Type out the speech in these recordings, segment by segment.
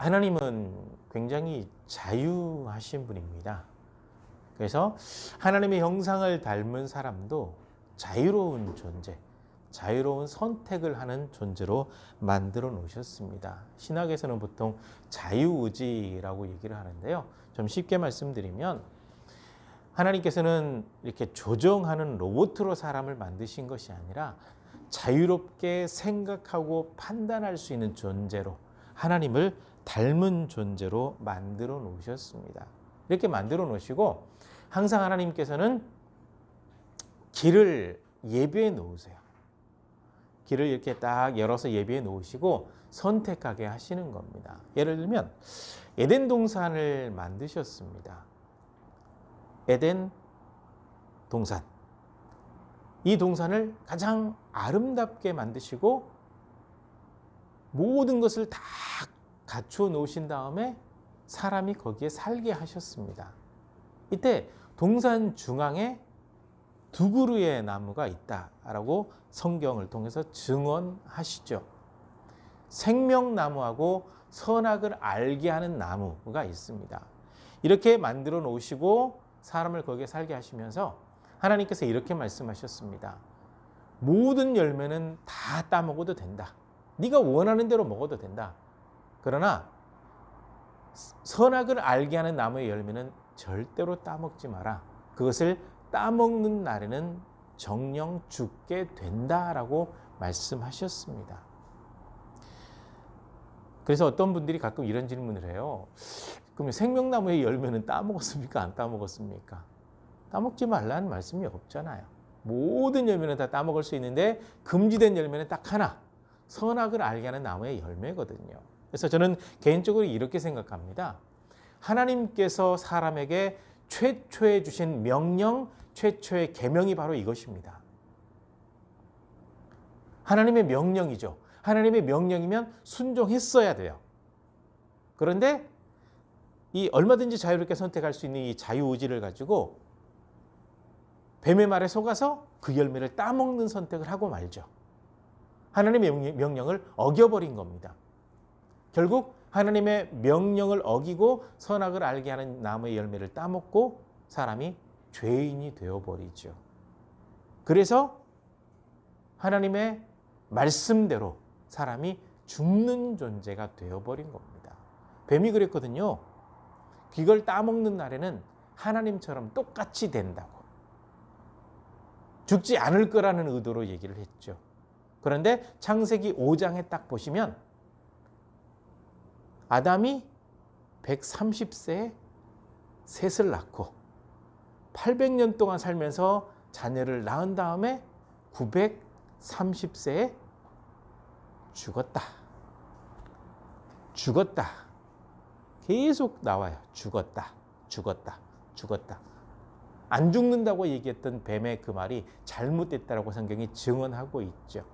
하나님은 굉장히 자유하신 분입니다. 그래서 하나님의 형상을 닮은 사람도 자유로운 존재, 자유로운 선택을 하는 존재로 만들어 놓으셨습니다. 신학에서는 보통 자유의지라고 얘기를 하는데요. 좀 쉽게 말씀드리면 하나님께서는 이렇게 조정하는 로봇으로 사람을 만드신 것이 아니라 자유롭게 생각하고 판단할 수 있는 존재로 하나님을 닮은 존재로 만들어 놓으셨습니다. 이렇게 만들어 놓으시고 항상 하나님께서는 길을 예비해 놓으세요. 길을 이렇게 딱 열어서 예비해 놓으시고 선택하게 하시는 겁니다. 예를 들면 에덴 동산을 만드셨습니다. 에덴 동산. 이 동산을 가장 아름답게 만드시고 모든 것을 다 갖추어 놓으신 다음에 사람이 거기에 살게 하셨습니다. 이때 동산 중앙에 두 그루의 나무가 있다라고 성경을 통해서 증언하시죠. 생명나무하고 선악을 알게 하는 나무가 있습니다. 이렇게 만들어 놓으시고 사람을 거기에 살게 하시면서 하나님께서 이렇게 말씀하셨습니다. 모든 열매는 다 따먹어도 된다. 네가 원하는 대로 먹어도 된다. 그러나 선악을 알게 하는 나무의 열매는 절대로 따먹지 마라. 그것을 따먹는 날에는 정령 죽게 된다라고 말씀하셨습니다. 그래서 어떤 분들이 가끔 이런 질문을 해요. 그러면 생명나무의 열매는 따먹었습니까? 안 따먹었습니까? 따먹지 말라는 말씀이 없잖아요. 모든 열매는 다 따먹을 수 있는데 금지된 열매는 딱 하나. 선악을 알게 하는 나무의 열매거든요. 그래서 저는 개인적으로 이렇게 생각합니다. 하나님께서 사람에게 최초에 주신 명령, 최초의 계명이 바로 이것입니다. 하나님의 명령이죠. 하나님의 명령이면 순종했어야 돼요. 그런데 이 얼마든지 자유롭게 선택할 수 있는 이 자유의지를 가지고 뱀의 말에 속아서 그 열매를 따먹는 선택을 하고 말죠. 하나님의 명령을 어겨버린 겁니다. 결국 하나님의 명령을 어기고 선악을 알게 하는 나무의 열매를 따먹고 사람이 죄인이 되어버리죠. 그래서 하나님의 말씀대로 사람이 죽는 존재가 되어버린 겁니다. 뱀이 그랬거든요. 이걸 따먹는 날에는 하나님처럼 똑같이 된다고. 죽지 않을 거라는 의도로 얘기를 했죠. 그런데 창세기 5장에 딱 보시면 아담이 130세에 셋을 낳고 800년 동안 살면서 자녀를 낳은 다음에 930세에 죽었다. 죽었다. 계속 나와요. 죽었다. 죽었다. 죽었다. 안 죽는다고 얘기했던 뱀의 그 말이 잘못됐다라고 성경이 증언하고 있죠.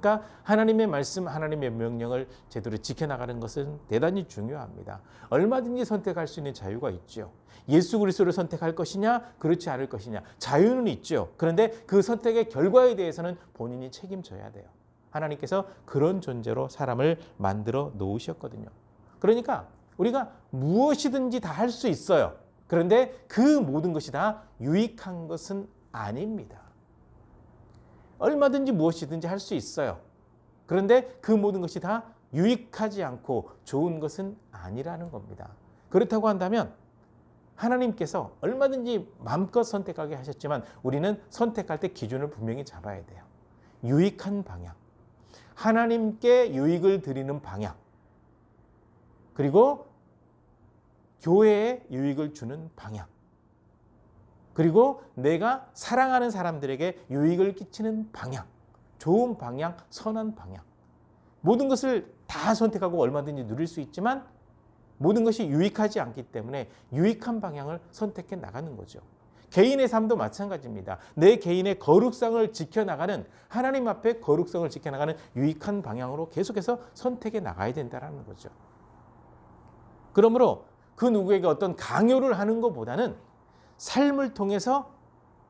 그러니까 하나님의 말씀, 하나님의 명령을 제대로 지켜나가는 것은 대단히 중요합니다. 얼마든지 선택할 수 있는 자유가 있죠. 예수 그리스도를 선택할 것이냐, 그렇지 않을 것이냐. 자유는 있죠. 그런데 그 선택의 결과에 대해서는 본인이 책임져야 돼요. 하나님께서 그런 존재로 사람을 만들어 놓으셨거든요. 그러니까 우리가 무엇이든지 다 할 수 있어요. 그런데 그 모든 것이 다 유익한 것은 아닙니다. 얼마든지 무엇이든지 할 수 있어요. 그런데 그 모든 것이 다 유익하지 않고 좋은 것은 아니라는 겁니다. 그렇다고 한다면 하나님께서 얼마든지 마음껏 선택하게 하셨지만 우리는 선택할 때 기준을 분명히 잡아야 돼요. 유익한 방향. 하나님께 유익을 드리는 방향. 그리고 교회에 유익을 주는 방향. 그리고 내가 사랑하는 사람들에게 유익을 끼치는 방향. 좋은 방향, 선한 방향. 모든 것을 다 선택하고 얼마든지 누릴 수 있지만 모든 것이 유익하지 않기 때문에 유익한 방향을 선택해 나가는 거죠. 개인의 삶도 마찬가지입니다. 내 개인의 거룩성을 지켜나가는 하나님 앞에 거룩성을 지켜나가는 유익한 방향으로 계속해서 선택해 나가야 된다는 거죠. 그러므로 그 누구에게 어떤 강요를 하는 것보다는 삶을 통해서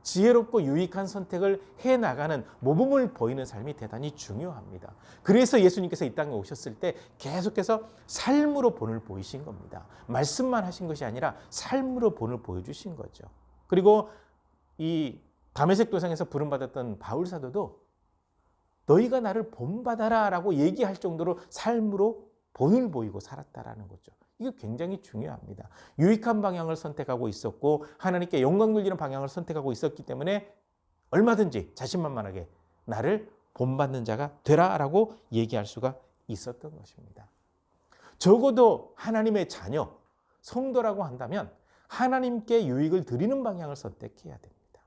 지혜롭고 유익한 선택을 해 나가는 모범을 보이는 삶이 대단히 중요합니다. 그래서 예수님께서 이 땅에 오셨을 때 계속해서 삶으로 본을 보이신 겁니다. 말씀만 하신 것이 아니라 삶으로 본을 보여주신 거죠. 그리고 이 담에색 도상에서 부름받았던 바울 사도도 너희가 나를 본받아라라고 얘기할 정도로 삶으로 본을 보이고 살았다라는 거죠. 이게 굉장히 중요합니다. 유익한 방향을 선택하고 있었고 하나님께 영광 돌리는 방향을 선택하고 있었기 때문에 얼마든지 자신만만하게 나를 본받는 자가 되라라고 얘기할 수가 있었던 것입니다. 적어도 하나님의 자녀, 성도라고 한다면 하나님께 유익을 드리는 방향을 선택해야 됩니다.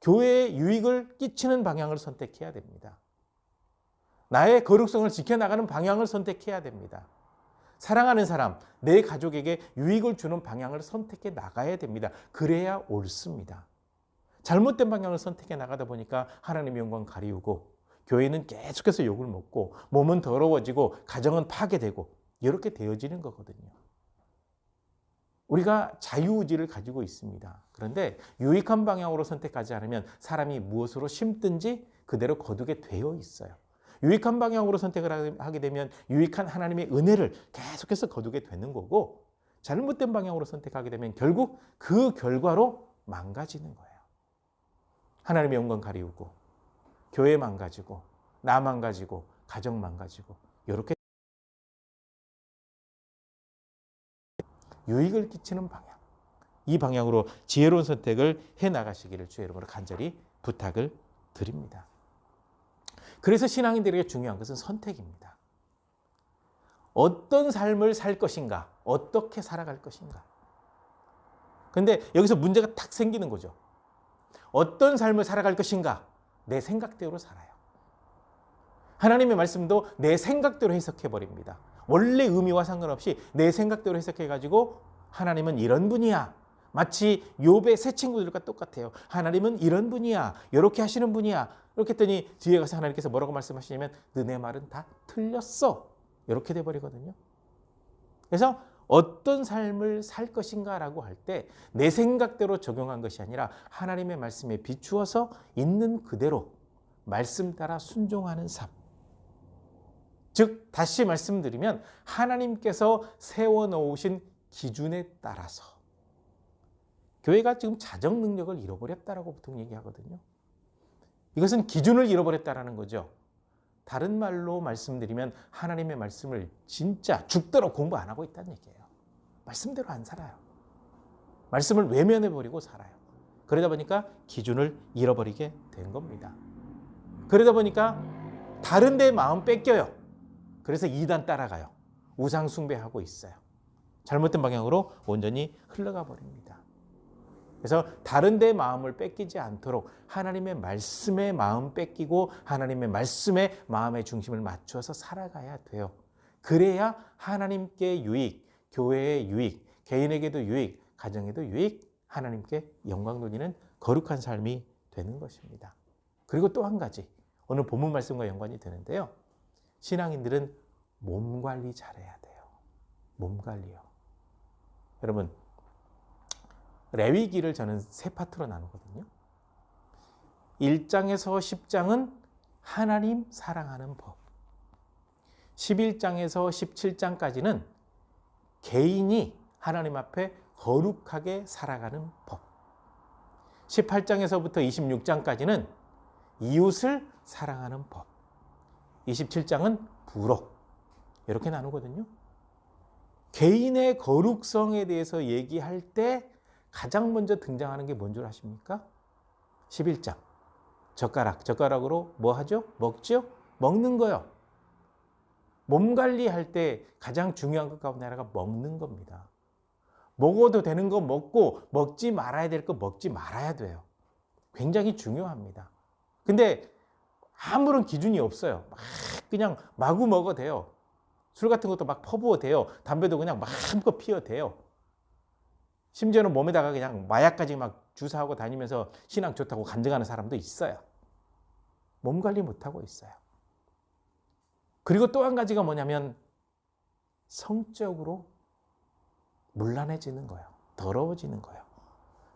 교회에 유익을 끼치는 방향을 선택해야 됩니다. 나의 거룩성을 지켜나가는 방향을 선택해야 됩니다. 사랑하는 사람, 내 가족에게 유익을 주는 방향을 선택해 나가야 됩니다. 그래야 옳습니다. 잘못된 방향을 선택해 나가다 보니까 하나님의 영광 가리우고 교회는 계속해서 욕을 먹고 몸은 더러워지고 가정은 파괴되고 이렇게 되어지는 거거든요. 우리가 자유의지를 가지고 있습니다. 그런데 유익한 방향으로 선택하지 않으면 사람이 무엇으로 심든지 그대로 거두게 되어 있어요. 유익한 방향으로 선택을 하게 되면 유익한 하나님의 은혜를 계속해서 거두게 되는 거고 잘못된 방향으로 선택하게 되면 결국 그 결과로 망가지는 거예요. 하나님의 영광 가리우고 교회 망가지고 나 망가지고 가정 망가지고 이렇게 유익을 끼치는 방향 이 방향으로 지혜로운 선택을 해 나가시기를 주의 이름으로 간절히 부탁을 드립니다. 그래서 신앙인들에게 중요한 것은 선택입니다. 어떤 삶을 살 것인가? 어떻게 살아갈 것인가? 근데 여기서 문제가 탁 생기는 거죠. 어떤 삶을 살아갈 것인가? 내 생각대로 살아요. 하나님의 말씀도 내 생각대로 해석해 버립니다. 원래 의미와 상관없이 내 생각대로 해석해 가지고 하나님은 이런 분이야. 마치 욥의 새 친구들과 똑같아요. 하나님은 이런 분이야. 이렇게 하시는 분이야. 이렇게 했더니 뒤에 가서 하나님께서 뭐라고 말씀하시냐면 너네 말은 다 틀렸어. 이렇게 돼 버리거든요. 그래서 어떤 삶을 살 것인가라고 할 때 내 생각대로 적용한 것이 아니라 하나님의 말씀에 비추어서 있는 그대로 말씀 따라 순종하는 삶. 즉 다시 말씀드리면 하나님께서 세워 놓으신 기준에 따라서 교회가 지금 자정 능력을 잃어버렸다라고 보통 얘기하거든요. 이것은 기준을 잃어버렸다라는 거죠. 다른 말로 말씀드리면 하나님의 말씀을 진짜 죽도록 공부 안 하고 있다는 얘기예요. 말씀대로 안 살아요. 말씀을 외면해 버리고 살아요. 그러다 보니까 기준을 잃어버리게 된 겁니다. 그러다 보니까 다른 데 마음 뺏겨요. 그래서 이단 따라가요. 우상 숭배하고 있어요. 잘못된 방향으로 온전히 흘러가 버립니다. 그래서 다른 데 마음을 뺏기지 않도록 하나님의 말씀에 마음 뺏기고 하나님의 말씀에 마음의 중심을 맞추어서 살아가야 돼요. 그래야 하나님께 유익, 교회의 유익, 개인에게도 유익, 가정에도 유익, 하나님께 영광 돌리는 거룩한 삶이 되는 것입니다. 그리고 또 한 가지 오늘 본문 말씀과 연관이 되는데요. 신앙인들은 몸 관리 잘해야 돼요. 몸 관리요. 여러분 레위기를 저는 세 파트로 나누거든요. 1장에서 10장은 하나님 사랑하는 법. 11장에서 17장까지는 개인이 하나님 앞에 거룩하게 살아가는 법. 18장에서부터 26장까지는 이웃을 사랑하는 법. 27장은 부록. 이렇게 나누거든요. 개인의 거룩성에 대해서 얘기할 때 가장 먼저 등장하는 게 뭔 줄 아십니까? 11장. 젓가락. 젓가락으로 뭐 하죠? 먹죠? 먹는 거요. 몸 관리할 때 가장 중요한 것 가운데 하나가 먹는 겁니다. 먹어도 되는 거 먹고 먹지 말아야 될 거 먹지 말아야 돼요. 굉장히 중요합니다. 근데 아무런 기준이 없어요. 막 그냥 마구 먹어도 돼요. 술 같은 것도 막 퍼부어 돼요. 담배도 그냥 마음껏 피워 돼요. 심지어는 몸에다가 그냥 마약까지 막 주사하고 다니면서 신앙 좋다고 간증하는 사람도 있어요. 몸 관리 못하고 있어요. 그리고 또 한 가지가 뭐냐면 성적으로 물란해지는 거예요. 더러워지는 거예요.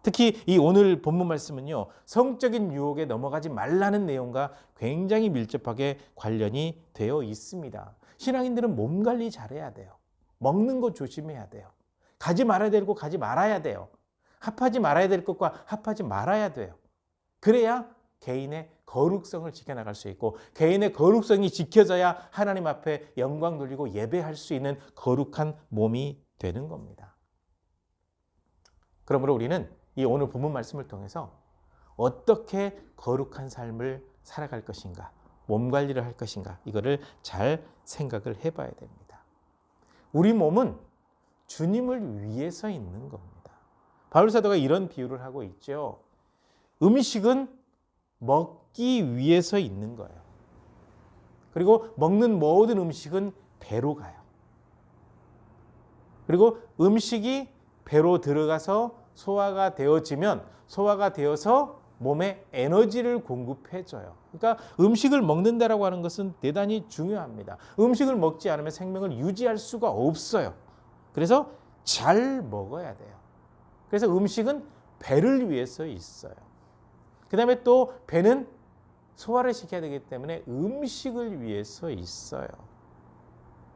특히 이 오늘 본문 말씀은요, 성적인 유혹에 넘어가지 말라는 내용과 굉장히 밀접하게 관련이 되어 있습니다. 신앙인들은 몸 관리 잘해야 돼요. 먹는 거 조심해야 돼요. 가지 말아야 되고 가지 말아야 돼요. 합하지 말아야 될 것과 합하지 말아야 돼요. 그래야 개인의 거룩성을 지켜나갈 수 있고 개인의 거룩성이 지켜져야 하나님 앞에 영광 돌리고 예배할 수 있는 거룩한 몸이 되는 겁니다. 그러므로 우리는 이 오늘 본문 말씀을 통해서 어떻게 거룩한 삶을 살아갈 것인가, 몸 관리를 할 것인가, 이거를 잘 생각을 해봐야 됩니다. 우리 몸은 주님을 위해서 있는 겁니다. 바울 사도가 이런 비유를 하고 있죠. 음식은 먹기 위해서 있는 거예요. 그리고 먹는 모든 음식은 배로 가요. 그리고 음식이 배로 들어가서 소화가 되어지면 소화가 되어서 몸에 에너지를 공급해줘요. 그러니까 음식을 먹는다라고 하는 것은 대단히 중요합니다. 음식을 먹지 않으면 생명을 유지할 수가 없어요. 그래서 잘 먹어야 돼요. 그래서 음식은 배를 위해서 있어요. 그 다음에 또 배는 소화를 시켜야 되기 때문에 음식을 위해서 있어요.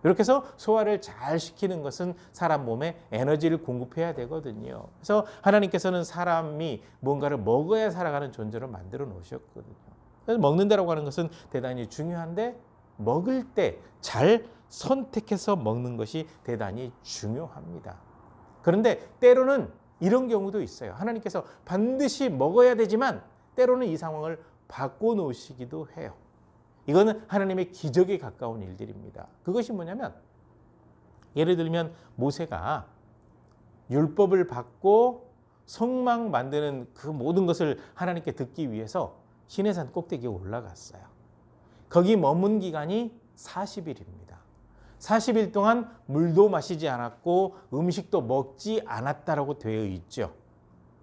이렇게 해서 소화를 잘 시키는 것은 사람 몸에 에너지를 공급해야 되거든요. 그래서 하나님께서는 사람이 뭔가를 먹어야 살아가는 존재로 만들어 놓으셨거든요. 그래서 먹는다라고 하는 것은 대단히 중요한데 먹을 때 잘 선택해서 먹는 것이 대단히 중요합니다. 그런데 때로는 이런 경우도 있어요. 하나님께서 반드시 먹어야 되지만 때로는 이 상황을 바꿔 놓으시기도 해요. 이거는 하나님의 기적에 가까운 일들입니다. 그것이 뭐냐면 예를 들면 모세가 율법을 받고 성막 만드는 그 모든 것을 하나님께 듣기 위해서 시내산 꼭대기에 올라갔어요. 거기 머문 기간이 40일입니다. 40일 동안 물도 마시지 않았고 음식도 먹지 않았다라고 되어 있죠.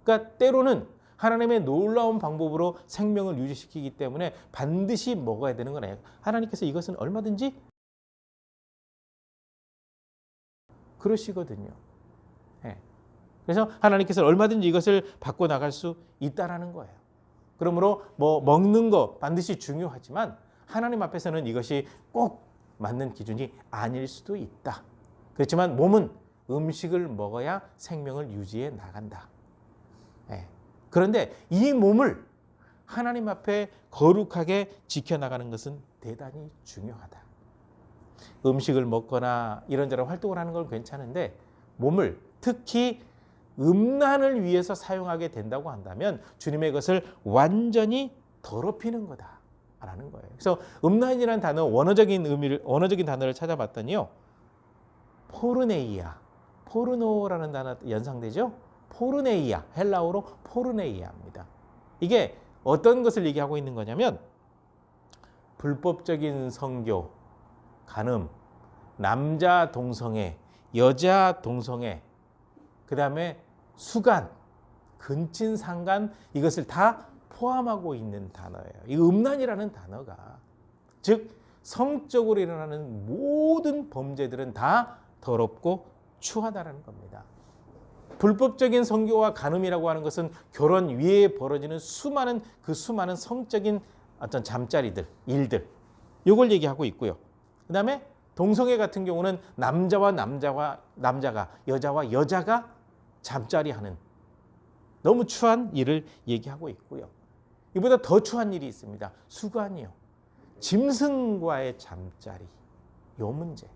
그러니까 때로는 하나님의 놀라운 방법으로 생명을 유지시키기 때문에 반드시 먹어야 되는 건 아니에요. 하나님께서 이것은 얼마든지 그러시거든요. 예. 그래서 하나님께서 얼마든지 이것을 바꿔 나갈 수 있다라는 거예요. 그러므로 뭐 먹는 거 반드시 중요하지만 하나님 앞에서는 이것이 꼭 맞는 기준이 아닐 수도 있다. 그렇지만 몸은 음식을 먹어야 생명을 유지해 나간다. 예. 그런데 이 몸을 하나님 앞에 거룩하게 지켜나가는 것은 대단히 중요하다. 음식을 먹거나 이런저런 활동을 하는 건 괜찮은데 몸을 특히 음란을 위해서 사용하게 된다고 한다면 주님의 것을 완전히 더럽히는 거다. 라는 거예요. 그래서 음란이라는 단어 원어적인 의미를 원어적인 단어를 찾아봤더니요. 포르네이아, 포르노라는 단어 연상되죠? 포르네이아, 헬라어로 포르네이아입니다. 이게 어떤 것을 얘기하고 있는 거냐면 불법적인 성교, 간음, 남자 동성애, 여자 동성애, 그 다음에 수간, 근친상간 이것을 다 포함하고 있는 단어예요. 이 음란이라는 단어가 즉 성적으로 일어나는 모든 범죄들은 다 더럽고 추하다라는 겁니다. 불법적인 성교와 간음이라고 하는 것은 결혼 위에 벌어지는 수많은 그 수많은 성적인 어떤 잠자리들, 일들 요걸 얘기하고 있고요. 그다음에 동성애 같은 경우는 남자와 남자와 남자가 여자와 여자가 잠자리하는 너무 추한 일을 얘기하고 있고요. 이보다 더 추한 일이 있습니다. 수관이요. 짐승과의 잠자리. 요 문제.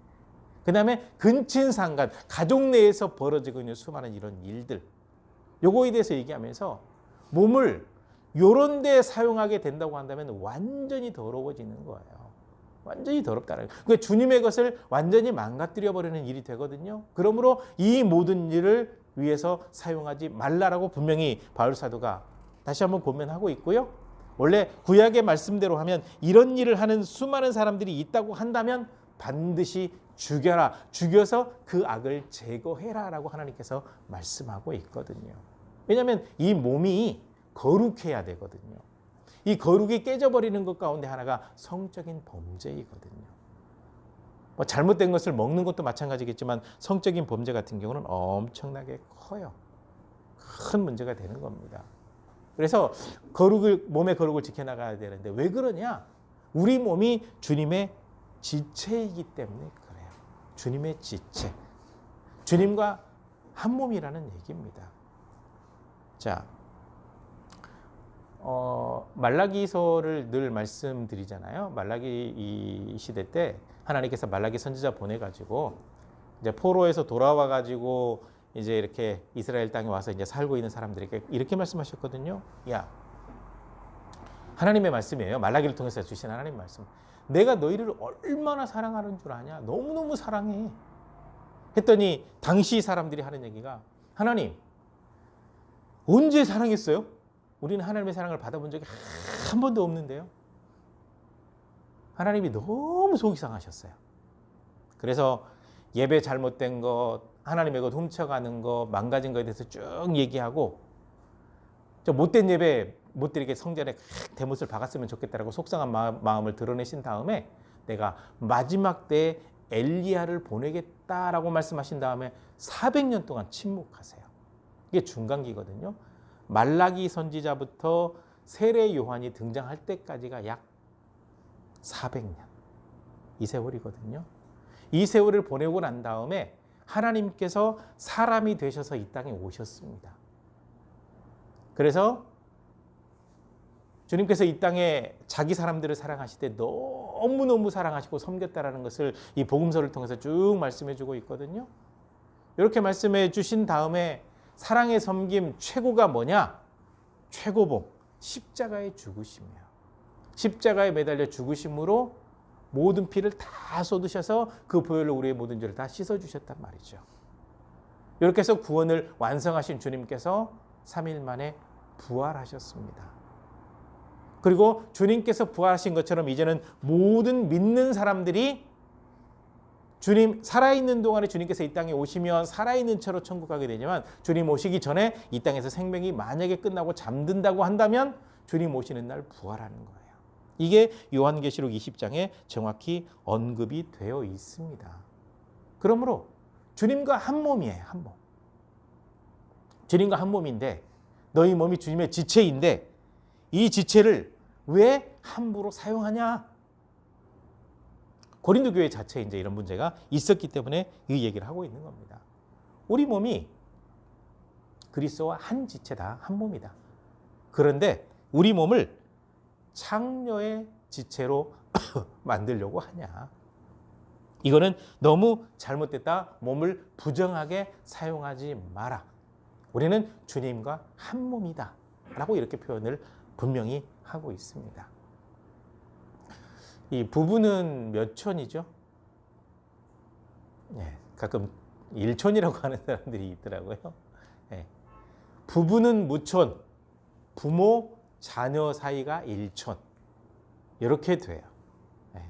그 다음에 근친상간, 가족 내에서 벌어지고 있는 수많은 이런 일들. 요거에 대해서 얘기하면서 몸을 요런 데 사용하게 된다고 한다면 완전히 더러워지는 거예요. 완전히 더럽다는 거예요. 그 주님의 것을 완전히 망가뜨려 버리는 일이 되거든요. 그러므로 이 모든 일을 위해서 사용하지 말라라고 분명히 바울 사도가 다시 한번 고면하고 있고요. 원래 구약의 말씀대로 하면 이런 일을 하는 수많은 사람들이 있다고 한다면 반드시 죽여라. 죽여서 그 악을 제거해라라고 하나님께서 말씀하고 있거든요. 왜냐하면 이 몸이 거룩해야 되거든요. 이 거룩이 깨져버리는 것 가운데 하나가 성적인 범죄이거든요. 뭐 잘못된 것을 먹는 것도 마찬가지겠지만 성적인 범죄 같은 경우는 엄청나게 커요. 큰 문제가 되는 겁니다. 그래서 거룩을 몸의 거룩을 지켜나가야 되는데 왜 그러냐? 우리 몸이 주님의 지체이기 때문에 그래요. 주님의 지체. 주님과 한 몸이라는 얘기입니다. 자, 어, 말라기서를 늘 말씀드리잖아요. 말라기 이 시대 때 하나님께서 말라기 선지자 보내가지고 이제 포로에서 돌아와가지고 이제 이렇게 이스라엘 땅에 와서 이제 살고 있는 사람들에게 이렇게 말씀하셨거든요. 야, 하나님의 말씀이에요. 말라기를 통해서 주신 하나님 말씀. 내가 너희를 얼마나 사랑하는 줄 아냐? 너무너무 사랑해. 했더니 당시 사람들이 하는 얘기가 하나님 언제 사랑했어요? 우리는 하나님의 사랑을 받아본 적이 한 번도 없는데요. 하나님이 너무 속이 상하셨어요. 그래서 예배 잘못된 것, 하나님의 것 훔쳐가는 것, 망가진 것에 대해서 쭉 얘기하고 저 못된 예배 못 드리게 성전에 대못을 박았으면 좋겠다라고 속상한 마음, 을 드러내신 다음에 내가 마지막 때에 엘리야를 보내겠다라고 말씀하신 다음에 400년 동안 침묵하세요. 이게 중간기거든요. 말라기 선지자부터 세례 요한이 등장할 때까지가 약 400년. 이 세월이거든요. 이 세월을 보내고 난 다음에 하나님께서 사람이 되셔서 이 땅에 오셨습니다. 그래서 주님께서 이 땅에 자기 사람들을 사랑하실 때 너무너무 사랑하시고 섬겼다라는 것을 이 복음서를 통해서 쭉 말씀해 주고 있거든요. 이렇게 말씀해 주신 다음에 사랑의 섬김 최고가 뭐냐? 최고봉 십자가의 죽으심이에요. 십자가에 매달려 죽으심으로 모든 피를 다 쏟으셔서 그 보혈로 우리의 모든 죄를 다 씻어 주셨단 말이죠. 이렇게 해서 구원을 완성하신 주님께서 3일 만에 부활하셨습니다. 그리고 주님께서 부활하신 것처럼 이제는 모든 믿는 사람들이 주님 살아있는 동안에 주님께서 이 땅에 오시면 살아있는 채로 천국 가게 되지만 주님 오시기 전에 이 땅에서 생명이 만약에 끝나고 잠든다고 한다면 주님 오시는 날 부활하는 거예요. 이게 요한계시록 20장에 정확히 언급이 되어 있습니다. 그러므로 주님과 한 몸이에요, 한 몸. 주님과 한 몸인데 너희 몸이 주님의 지체인데 이 지체를 왜 함부로 사용하냐? 고린도 교회 자체에 이제 이런 문제가 있었기 때문에 이 얘기를 하고 있는 겁니다. 우리 몸이 그리스도와 한 지체다, 한 몸이다. 그런데 우리 몸을 창녀의 지체로 만들려고 하냐? 이거는 너무 잘못됐다. 몸을 부정하게 사용하지 마라. 우리는 주님과 한 몸이다. 라고 이렇게 표현을 분명히 하고 있습니다. 이 부부는 몇 촌이죠? 네, 가끔 일촌이라고 하는 사람들이 있더라고요. 네. 부부는 무촌, 부모, 자녀 사이가 일촌. 이렇게 돼요. 네.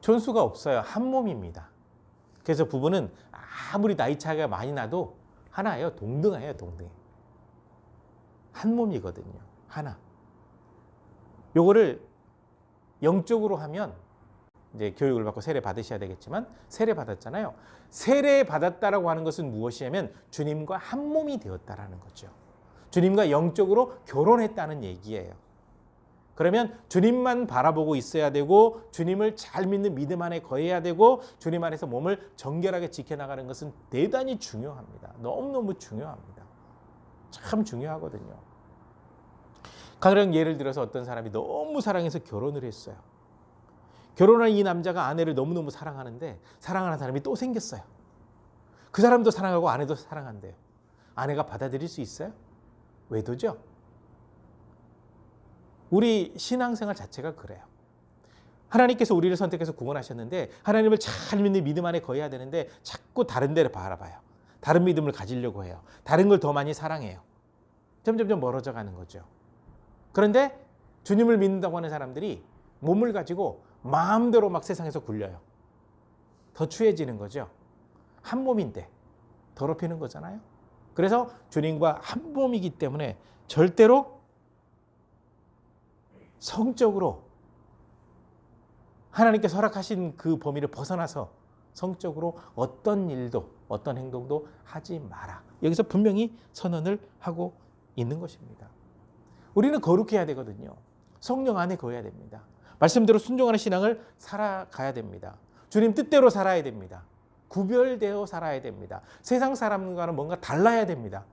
촌수가 없어요. 한 몸입니다. 그래서 부부는 아무리 나이 차이가 많이 나도 하나예요. 동등해요, 동등. 한 몸이거든요. 하나. 요거를 영적으로 하면 이제 교육을 받고 세례 받으셔야 되겠지만 세례 받았잖아요. 세례 받았다라고 하는 것은 무엇이냐면 주님과 한 몸이 되었다라는 거죠. 주님과 영적으로 결혼했다는 얘기예요. 그러면 주님만 바라보고 있어야 되고 주님을 잘 믿는 믿음 안에 거해야 되고 주님 안에서 몸을 정결하게 지켜나가는 것은 대단히 중요합니다. 너무너무 중요합니다. 참 중요하거든요. 가령 예를 들어서 어떤 사람이 너무 사랑해서 결혼을 했어요. 결혼한 이 남자가 아내를 너무너무 사랑하는데 사랑하는 사람이 또 생겼어요. 그 사람도 사랑하고 아내도 사랑한대요. 아내가 받아들일 수 있어요? 외도죠? 우리 신앙생활 자체가 그래요. 하나님께서 우리를 선택해서 구원하셨는데 하나님을 잘 믿는 믿음 안에 거해야 되는데 자꾸 다른 데를 바라봐요. 다른 믿음을 가지려고 해요. 다른 걸 더 많이 사랑해요. 점점점 멀어져 가는 거죠. 그런데 주님을 믿는다고 하는 사람들이 몸을 가지고 마음대로 막 세상에서 굴려요. 더 추해지는 거죠. 한 몸인데 더럽히는 거잖아요. 그래서 주님과 한 몸이기 때문에 절대로 성적으로 하나님께 허락하신 그 범위를 벗어나서 성적으로 어떤 일도 어떤 행동도 하지 마라. 여기서 분명히 선언을 하고 있는 것입니다. 우리는 거룩해야 되거든요. 성령 안에 거해야 됩니다. 말씀대로 순종하는 신앙을 살아가야 됩니다. 주님 뜻대로 살아야 됩니다. 구별되어 살아야 됩니다. 세상 사람과는 뭔가 달라야 됩니다.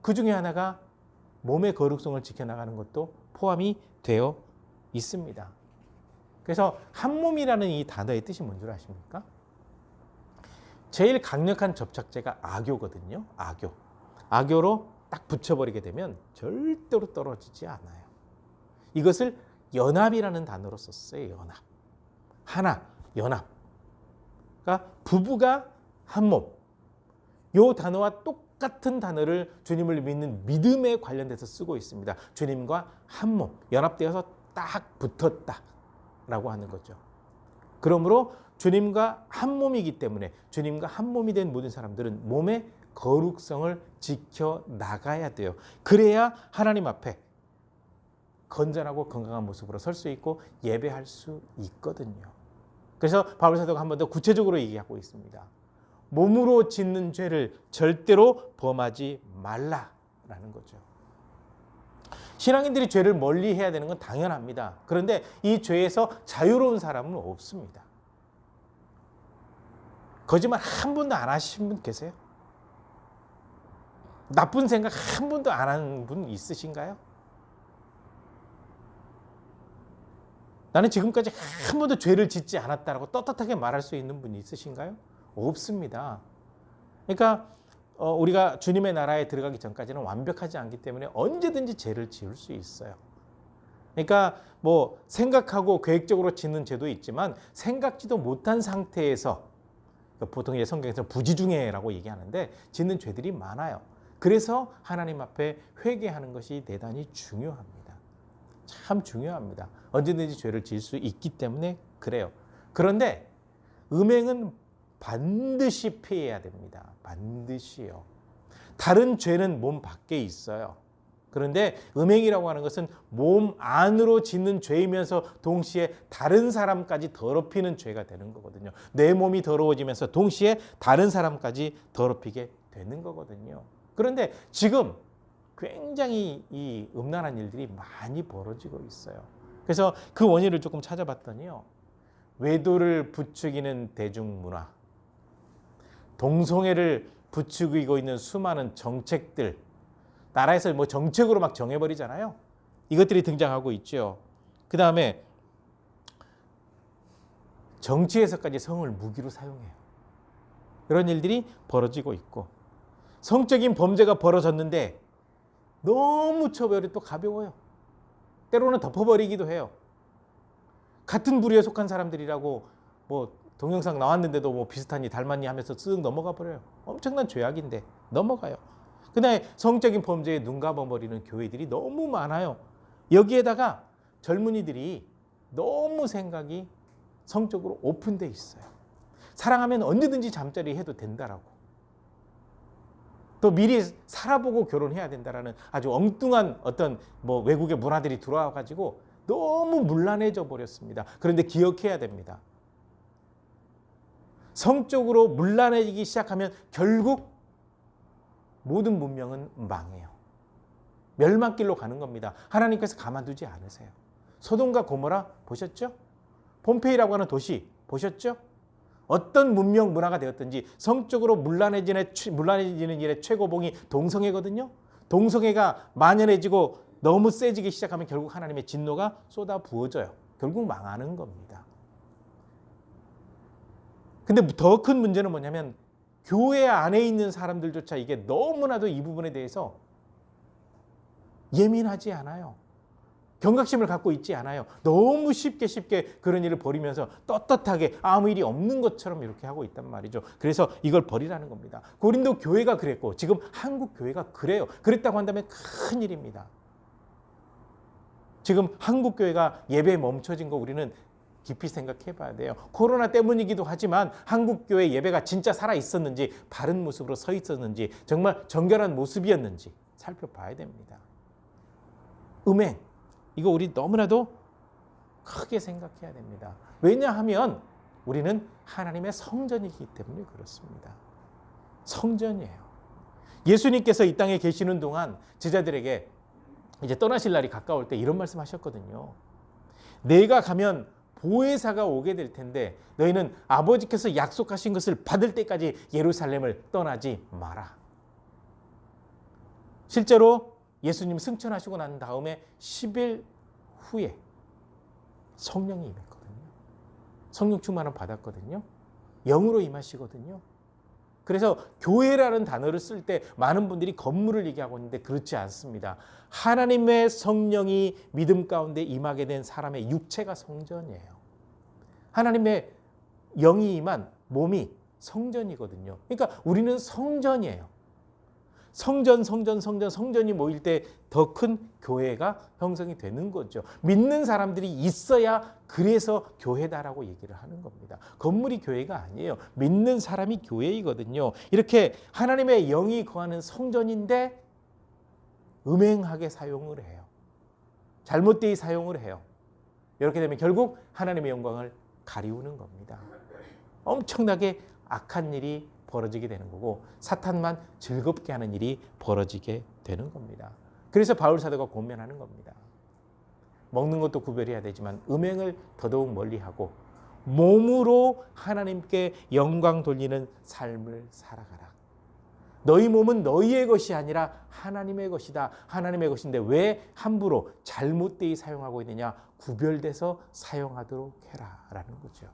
그 중에 하나가 몸의 거룩성을 지켜나가는 것도 포함이 되어 있습니다. 그래서 한 몸이라는 이 단어의 뜻이 뭔 줄 아십니까? 제일 강력한 접착제가 악교거든요. 악교. 악교로 딱 붙여버리게 되면 절대로 떨어지지 않아요. 이것을 연합이라는 단어로 썼어요. 연합. 하나, 연합. 그러니까 부부가 한 몸. 요 단어와 똑같은 단어를 주님을 믿는 믿음에 관련돼서 쓰고 있습니다. 주님과 한 몸, 연합되어서 딱 붙었다라고 하는 거죠. 그러므로 주님과 한 몸이기 때문에 주님과 한 몸이 된 모든 사람들은 몸의 거룩성을 지켜 나가야 돼요. 그래야 하나님 앞에 건전하고 건강한 모습으로 설 수 있고 예배할 수 있거든요. 그래서 바울 사도가 한 번 더 구체적으로 얘기하고 있습니다. 몸으로 짓는 죄를 절대로 범하지 말라라는 거죠. 신앙인들이 죄를 멀리 해야 되는 건 당연합니다. 그런데 이 죄에서 자유로운 사람은 없습니다. 거짓말 한 번도 안 하신 분 계세요? 나쁜 생각 한 번도 안 하는 분 있으신가요? 나는 지금까지 한 번도 죄를 짓지 않았다라고 떳떳하게 말할 수 있는 분이 있으신가요? 없습니다. 그러니까 어, 우리가 주님의 나라에 들어가기 전까지는 완벽하지 않기 때문에 언제든지 죄를 지을 수 있어요. 그러니까 뭐 생각하고 계획적으로 짓는 죄도 있지만 생각지도 못한 상태에서 그러니까 보통 이제 성경에서 부지중해라고 얘기하는데 짓는 죄들이 많아요. 그래서 하나님 앞에 회개하는 것이 대단히 중요합니다. 참 중요합니다. 언제든지 죄를 지을 수 있기 때문에 그래요. 그런데 음행은 반드시 피해야 됩니다. 반드시요. 다른 죄는 몸 밖에 있어요. 그런데 음행이라고 하는 것은 몸 안으로 짓는 죄이면서 동시에 다른 사람까지 더럽히는 죄가 되는 거거든요. 내 몸이 더러워지면서 동시에 다른 사람까지 더럽히게 되는 거거든요. 그런데 지금 굉장히 이 음란한 일들이 많이 벌어지고 있어요. 그래서 그 원인을 조금 찾아봤더니요. 외도를 부추기는 대중문화, 동성애를 부추기고 있는 수많은 정책들, 나라에서 뭐 정책으로 막 정해버리잖아요. 이것들이 등장하고 있죠. 그 다음에 정치에서까지 성을 무기로 사용해요. 이런 일들이 벌어지고 있고 성적인 범죄가 벌어졌는데 너무 처벌이 또 가벼워요. 때로는 덮어버리기도 해요. 같은 부류에 속한 사람들이라고 뭐 동영상 나왔는데도 뭐 비슷하니 닮았니 하면서 쓱 넘어가 버려요. 엄청난 죄악인데 넘어가요. 근데 성적인 범죄에 눈 감아버리는 교회들이 너무 많아요. 여기에다가 젊은이들이 너무 생각이 성적으로 오픈돼 있어요. 사랑하면 언제든지 잠자리 해도 된다라고. 또 미리 살아보고 결혼해야 된다라는 아주 엉뚱한 어떤 뭐 외국의 문화들이 들어와 가지고 너무 문란해져 버렸습니다. 그런데 기억해야 됩니다. 성적으로 문란해지기 시작하면 결국 모든 문명은 망해요. 멸망길로 가는 겁니다. 하나님께서 가만두지 않으세요. 소돔과 고모라 보셨죠? 폼페이라고 하는 도시 보셨죠? 어떤 문명 문화가 되었든지 성적으로 문란해지는, 문란해지는 일의 최고봉이 동성애거든요. 동성애가 만연해지고 너무 세지기 시작하면 결국 하나님의 진노가 쏟아 부어져요. 결국 망하는 겁니다. 근데 더 큰 문제는 뭐냐면 교회 안에 있는 사람들조차 이게 너무나도 이 부분에 대해서 예민하지 않아요. 경각심을 갖고 있지 않아요. 너무 쉽게 쉽게 그런 일을 벌이면서 떳떳하게 아무 일이 없는 것처럼 이렇게 하고 있단 말이죠. 그래서 이걸 버리라는 겁니다. 고린도 교회가 그랬고 지금 한국 교회가 그래요. 그랬다고 한다면 큰 일입니다. 지금 한국 교회가 예배에 멈춰진 거 우리는 깊이 생각해 봐야 돼요. 코로나 때문이기도 하지만 한국 교회 예배가 진짜 살아 있었는지 바른 모습으로 서 있었는지 정말 정결한 모습이었는지 살펴봐야 됩니다. 음행 이거 우리 너무나도 크게 생각해야 됩니다. 왜냐하면 우리는 하나님의 성전이기 때문에 그렇습니다. 성전이에요. 예수님께서 이 땅에 계시는 동안 제자들에게 이제 떠나실 날이 가까울 때 이런 말씀 하셨거든요. 내가 가면 보혜사가 오게 될 텐데 너희는 아버지께서 약속하신 것을 받을 때까지 예루살렘을 떠나지 마라. 실제로 예수님 승천하시고 난 다음에 10일 후에 성령이 임했거든요. 성령 충만을 받았거든요. 영으로 임하시거든요. 그래서 교회라는 단어를 쓸 때 많은 분들이 건물을 얘기하고 있는데 그렇지 않습니다. 하나님의 성령이 믿음 가운데 임하게 된 사람의 육체가 성전이에요. 하나님의 영이 임한 몸이 성전이거든요. 그러니까 우리는 성전이에요. 성전, 성전, 성전, 성전이 모일 때 더 큰 교회가 형성이 되는 거죠. 믿는 사람들이 있어야 그래서 교회다라고 얘기를 하는 겁니다. 건물이 교회가 아니에요. 믿는 사람이 교회이거든요. 이렇게 하나님의 영이 거하는 성전인데 음행하게 사용을 해요. 잘못되이 사용을 해요. 이렇게 되면 결국 하나님의 영광을 가리우는 겁니다. 엄청나게 악한 일이 벌어지게 되는 거고 사탄만 즐겁게 하는 일이 벌어지게 되는 겁니다. 그래서 바울 사도가 권면하는 겁니다. 먹는 것도 구별해야 되지만 음행을 더더욱 멀리하고 몸으로 하나님께 영광 돌리는 삶을 살아가라. 너희 몸은 너희의 것이 아니라 하나님의 것이다. 하나님의 것인데 왜 함부로 잘못되이 사용하고 있느냐? 구별돼서 사용하도록 해라 라는 거죠.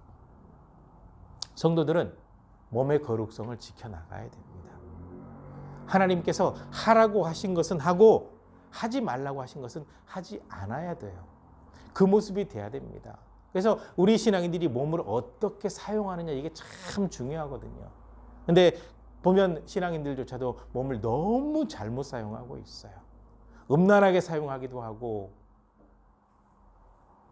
성도들은 몸의 거룩성을 지켜나가야 됩니다. 하나님께서 하라고 하신 것은 하고 하지 말라고 하신 것은 하지 않아야 돼요. 그 모습이 돼야 됩니다. 그래서 우리 신앙인들이 몸을 어떻게 사용하느냐 이게 참 중요하거든요. 근데 보면 신앙인들조차도 몸을 너무 잘못 사용하고 있어요. 음란하게 사용하기도 하고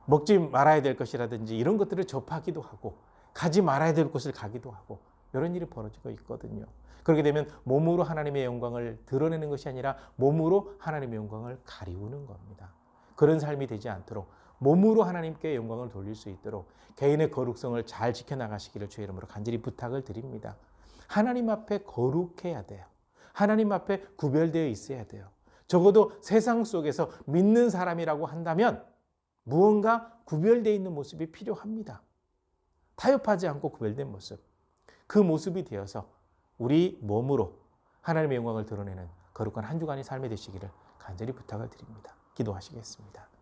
먹지 말아야 될 것이라든지 이런 것들을 접하기도 하고 가지 말아야 될 곳을 가기도 하고 이런 일이 벌어지고 있거든요. 그렇게 되면 몸으로 하나님의 영광을 드러내는 것이 아니라 몸으로 하나님의 영광을 가리우는 겁니다. 그런 삶이 되지 않도록 몸으로 하나님께 영광을 돌릴 수 있도록 개인의 거룩성을 잘 지켜나가시기를 주의 이름으로 간절히 부탁을 드립니다. 하나님 앞에 거룩해야 돼요. 하나님 앞에 구별되어 있어야 돼요. 적어도 세상 속에서 믿는 사람이라고 한다면 무언가 구별되어 있는 모습이 필요합니다. 타협하지 않고 구별된 모습. 그 모습이 되어서 우리 몸으로 하나님의 영광을 드러내는 거룩한 한 주간의 삶이 되시기를 간절히 부탁을 드립니다. 기도하시겠습니다.